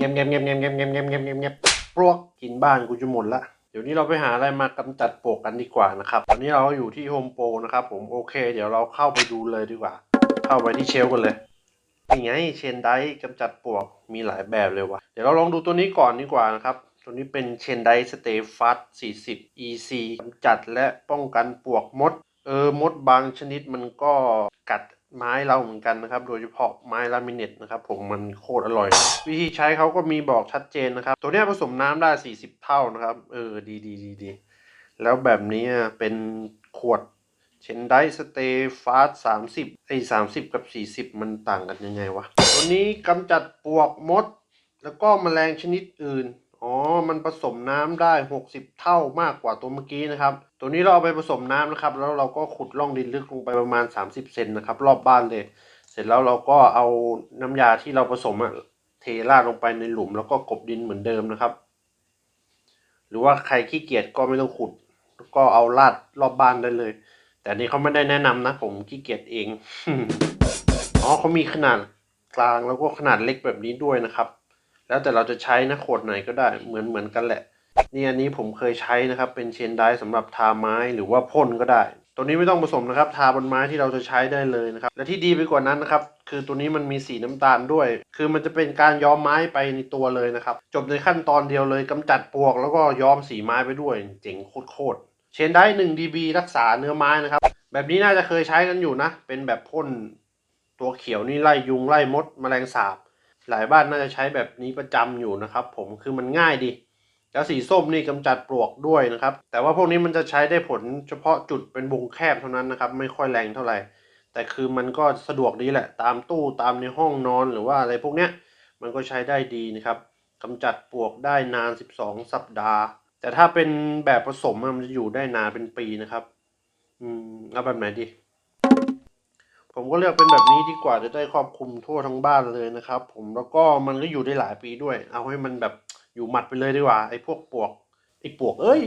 เงียบเงียบเงียบเงียบเงียบเงียบเงียบเงียบเงียบเงียบปลวกกินบ้านกูจะหมดละเดี๋ยวนี้เราไปหาอะไรมากำจัดปลวกกันดีกว่านะครับตอนนี้เราอยู่ที่โฮมโปรนะครับผมโอเค เดี๋ยวเราเข้าไปดูเลยดีกว่า เข้าไปที่เชลกันเลยนี่ไงเชนไดกำจัดปลวกมีหลายแบบเลยวะเดี๋ยวเราลองดูตัวนี้ก่อนดีกว่านะครับตัวนี้เป็นเชนไดสเตฟัส40 EC กำจัดและป้องกันปลวกมด เออมดบางชนิดมันก็กัด ไม้เราเหมือนกันนะครับ โดยเฉพาะไม้ลามิเนตนะครับผมมันโคตรอร่อย วิธีใช้เขาก็มีบอกชัดเจนนะครับ ตัวนี้ผสมน้ำได้ 40 เท่านะครับ เออดีดีดีดีแล้วแบบนี้เป็นขวดเชนไดสเตฟาสสามสิบไอ้สามสิบกับสี่สิบมันต่างกันยังไงวะ ตัวนี้กำจัดปวกมด แล้วก็แมลงชนิดอื่น อ๋อ มันผสมน้ำได้ 60 เท่ามากกว่าตัวเมื่อกี้นะครับ ตัวนี้เราเอาไปผสมน้ำนะครับ แล้วเราก็ขุดร่องดินลึกลงไปประมาณ 30 เซนนะครับ รอบบ้านเลย เสร็จแล้วเราก็เอาน้ำยาที่เราผสมอะเทราดลงไปในหลุมแล้วก็กบดินเหมือนเดิมนะครับ หรือว่าใครขี้เกียจก็ไม่ต้องขุด ก็เอาราดรอบบ้านได้เลย แต่นี้เขาไม่ได้แนะนำนะ ผมขี้เกียจเอง อ๋อเขามีขนาดกลางแล้วก็ขนาดเล็กแบบนี้ด้วยนะครับ แล้วแต่เราจะใช้นะขวดไหนก็ได้เหมือนเหมือนกันแหละนี่อันนี้ผมเคยใช้นะครับเป็นเชนไดสำหรับทาไม้หรือว่าพ่นก็ได้ ตัวนี้ไม่ต้องผสมนะครับ ทาบนไม้ที่เราจะใช้ได้เลยนะครับและที่ดีไปกว่านั้นนะครับคือตัวนี้มันมีสีน้ำตาลด้วย คือมันจะเป็นการย้อมไม้ไปในตัวเลยนะครับ จบในขั้นตอนเดียวเลยกำจัดปวก แล้วก็ย้อมสีไม้ไปด้วยเจ๋งโคตรๆเชนไดหนึ่งดีบีรักษาเนื้อไม้นะครับ แบบนี้น่าจะเคยใช้กันอยู่นะ เป็นแบบพ่นตัวเขียวนี่ไล่ยุงไล่มดแมลงสาบ หลายบ้านน่าจะใช้แบบนี้ประจำอยู่นะครับ ผมคือมันง่ายดี แล้วสีส้มนี่กำจัดปลวกด้วยนะครับ แต่ว่าพวกนี้มันจะใช้ได้ผลเฉพาะจุดเป็นวงแคบเท่านั้นนะครับ ไม่ค่อยแรงเท่าไหร่ แต่คือมันก็สะดวกดีแหละ ตามตู้ตามในห้องนอนหรือว่าอะไรพวกเนี้ยมันก็ใช้ได้ดีนะครับกำจัดปลวกได้นาน 12 สัปดาห์ แต่ถ้าเป็นแบบผสมมันจะอยู่ได้นานเป็นปีนะครับ อืมเอาแบบไหนดี ผมก็เลือกเป็นแบบนี้ดีกว่าจะได้ครอบคลุมทั่วทั้งบ้านเลยนะครับ ผมแล้วก็มันก็อยู่ได้หลายปีด้วย เอาให้มันแบบอยู่หมัดไปเลยดีกว่าไอ้พวกปวกไอ้ปวกเอ้ย